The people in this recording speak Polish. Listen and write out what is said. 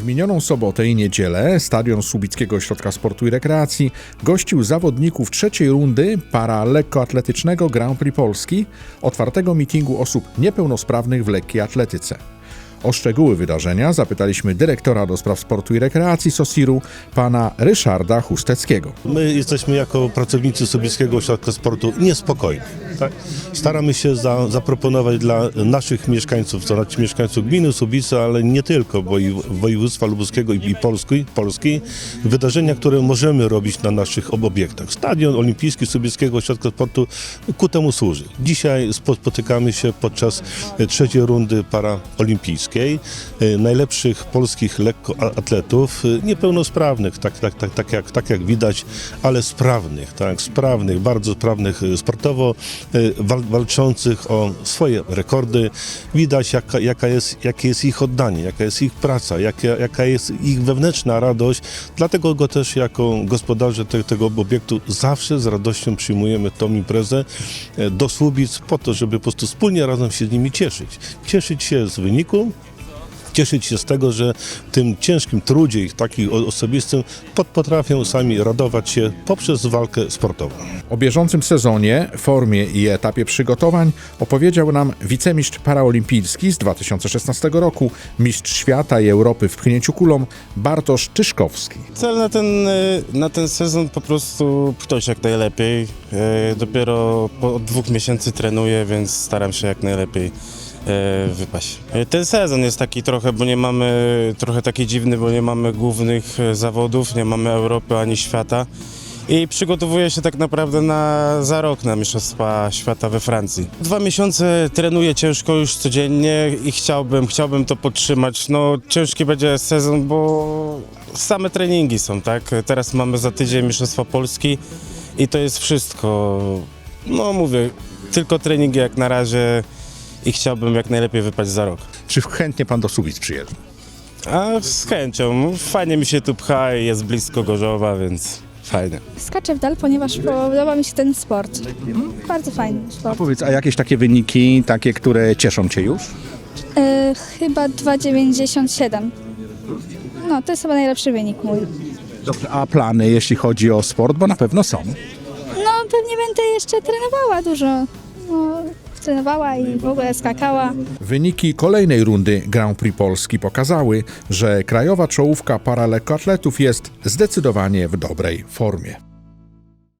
W minioną sobotę i niedzielę stadion Słubickiego Ośrodka Sportu i Rekreacji gościł zawodników trzeciej rundy para lekkoatletycznego Grand Prix Polski, otwartego mitingu osób niepełnosprawnych w lekkiej atletyce. O szczegóły wydarzenia zapytaliśmy dyrektora do spraw sportu i rekreacji Sosiru, pana Ryszarda Chusteckiego. My jesteśmy jako pracownicy Sobieskiego Ośrodka Sportu niespokojni. Tak? Staramy się za, zaproponować dla naszych mieszkańców, to znaczy mieszkańców gminy Subice, ale nie tylko, bo i województwa lubuskiego i Polski, Polski, wydarzenia, które możemy robić na naszych ob- obiektach. Stadion Olimpijski Sobieskiego Ośrodka Sportu ku temu służy. Dzisiaj spo- spotykamy się podczas e, trzeciej rundy paraolimpijskiej. E, Najlepszych polskich lekkoatletów, e, niepełnosprawnych, tak, tak, tak, tak, jak, tak jak widać, ale sprawnych, tak, sprawnych, bardzo sprawnych sportowo, walczących o swoje rekordy. Widać, jaka, jaka jest, jakie jest ich oddanie, jaka jest ich praca, jaka, jaka jest ich wewnętrzna radość. Dlatego go też jako gospodarze te, tego obiektu zawsze z radością przyjmujemy tą imprezę e, do Słubic po to, żeby po prostu wspólnie razem się z nimi cieszyć. Cieszyć się z wyniku, cieszyć się z tego, że w tym ciężkim trudzie ich takich o- osobistym pot- potrafią sami radować się poprzez walkę sportową. O bieżącym sezonie, formie i etapie przygotowań opowiedział nam wicemistrz paraolimpijski z 2016 roku, mistrz świata i Europy w pchnięciu kulą Bartosz Czyszkowski. Cel na ten, y, na ten sezon po prostu pchnąć jak najlepiej. Y, Dopiero po od dwóch miesięcy trenuję, więc staram się jak najlepiej wypaść. Y, Ten sezon jest taki trochę, bo nie mamy, trochę taki dziwny, bo nie mamy głównych y, zawodów, nie mamy Europy ani świata. I przygotowuję się tak naprawdę na, za rok na Mistrzostwa Świata we Francji. Dwa miesiące trenuję ciężko już codziennie i chciałbym, chciałbym to podtrzymać. No ciężki będzie sezon, bo same treningi są, tak? Teraz mamy za tydzień Mistrzostwa Polski i to jest wszystko. No mówię, tylko treningi jak na razie i chciałbym jak najlepiej wypaść za rok. Czy chętnie pan do Subic przyjeżdża? A z chęcią, fajnie mi się tu pcha i jest blisko Gorzowa, więc fajnie. Skaczę w dal, ponieważ podoba mi się ten sport. Bardzo fajny sport. Powiedz, a jakieś takie wyniki, takie, które cieszą Cię już? E, chyba 2,97. No, to jest chyba najlepszy wynik mój. Dobrze, a plany, jeśli chodzi o sport, bo na pewno są. No, pewnie będę jeszcze trenowała dużo. No, trenowała i w ogóle skakała. Wyniki kolejnej rundy Grand Prix Polski pokazały, że krajowa czołówka paralekkoatletów jest zdecydowanie w dobrej formie.